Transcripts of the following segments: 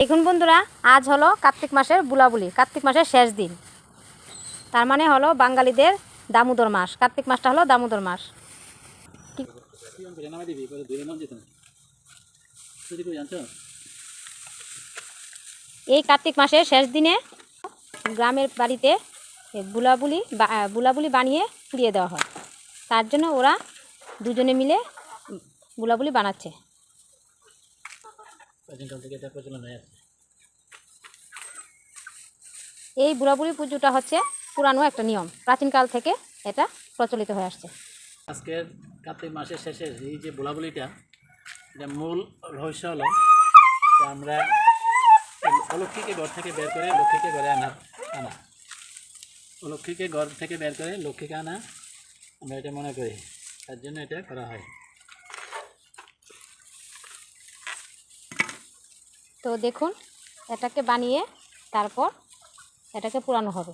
দেখুন বন্ধুরা, আজ হলো কার্তিক মাসের বুলাবুলি, কার্তিক মাসের শেষ দিন। তার মানে হলো বাঙালিদের দামোদর মাস। কার্তিক মাসটা হলো দামোদর মাস। এই কার্তিক মাসের শেষ দিনে গ্রামের বাড়িতে বুলাবুলি বুলাবুলি বানিয়ে পুড়িয়ে দেওয়া হয়। তার জন্য ওরা দুজনে মিলে বুলাবুলি বানাচ্ছে। প্রাচীনকাল থেকে এটা প্রচলন হয়ে আছে। এই পুজোটা হচ্ছে পুরানো একটা নিয়ম। প্রাচীনকাল থেকে এটা প্রচলিত হয়ে আসছে। আজকের কার্তিক মাসের শেষে এই যে বোলাবলিটা এটা মূল রহস্য হলো আমরা অলক্ষীকে ঘর থেকে বের করে লক্ষ্মীকে ঘরে আনা আনা। অলক্ষীকে ঘর থেকে বের করে লক্ষ্মীকে আনা আমরা এটা মনে করি। তার জন্য এটা করা হয়। তো দেখুন, এটাকে বানিয়ে তারপর এটাকে পুরানো হবে?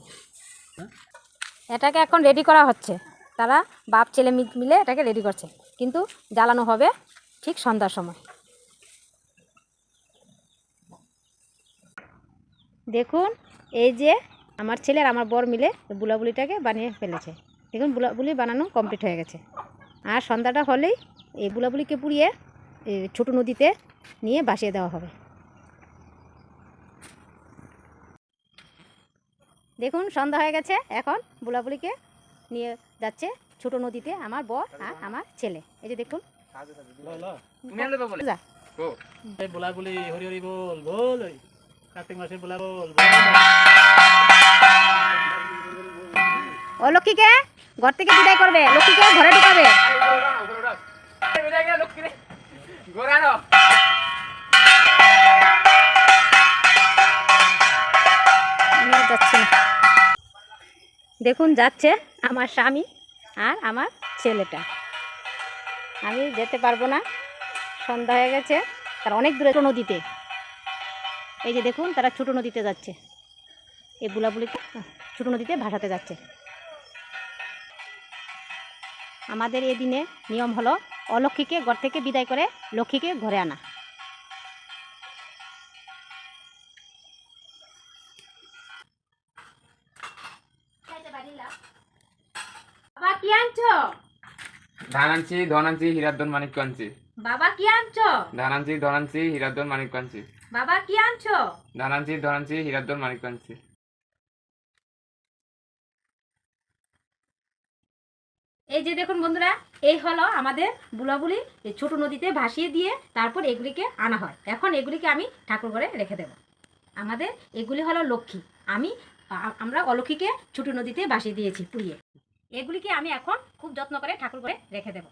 এটাকে এখন রেডি করা হচ্ছে। তারা বাপ, ছেলে মিলে এটাকে রেডি করছে। কিন্তু জ্বালানো হবে ঠিক সন্ধ্যার সময়। দেখুন, এই যে আমার ছেলে আর আমার বর মিলে বুলাবুলিটাকে বানিয়ে ফেলেছে। দেখুন, বুলাবুলি বানানো কমপ্লিট হয়ে গেছে। আর সন্ধ্যাটা হলেই এই বুলাবুলিকে পুড়িয়ে ছোটো নদীতে নিয়ে ভাসিয়ে দেওয়া হবে। দেখুন সন্ধ্যা হয়ে গেছে। এখন বুলাবুলিকে নিয়ে যাচ্ছে ছোট নদীতে আমার বর আর আমার ছেলে। এই যে দেখুন। যা। এই হরি হরি বল বল কার্তিক মাসের বোলা বল ও লক্ষ্মীকে ঘর থেকে বিদায় করবে। লক্ষ্মীকে ঘরে ঢুকাবে। নিয়ে দেখুন, যাচ্ছে আমার স্বামী আর আমার ছেলেটা। আমি যেতে পারব না, সন্ধ্যা হয়ে গেছে, তারা অনেক দূরে নদীতে। এই যে দেখুন, তারা ছোটো নদীতে যাচ্ছে। এই বুলাবুলিকে ছোটো নদীতে ভাসাতে যাচ্ছে। আমাদের এই দিনে নিয়ম হলো, অলক্ষীকে ঘর থেকে বিদায় করে লক্ষ্মীকে ঘরে আনা। বাবা কি আনছো? ধান আনছি ধন আনছি মানিক্য আনছি। বাবা কি আনছো? ধান আনছি ধন আনছি মানিক্য আনছি। বাবা কি আনছো? ধান আনছি ধন আনছি মানিক্য আনছি। এই যে দেখুন বন্ধুরা এই হলো আমাদের বুলাবুলি ছোট নদীতে ভাসিয়ে দিয়ে তারপর এগুলিকে আনা হয়। এখন এগুলিকে আমি ঠাকুর ঘরে রেখে দেব। আমাদের এগুলি হলো লক্ষ্মী। আমি আমরা অলক্ষীকে ছোটো নদীতে বাসিয়ে দিয়েছি পুড়িয়ে। এগুলিকে আমি এখন খুব যত্ন করে ঠাকুর করে রেখে দেব।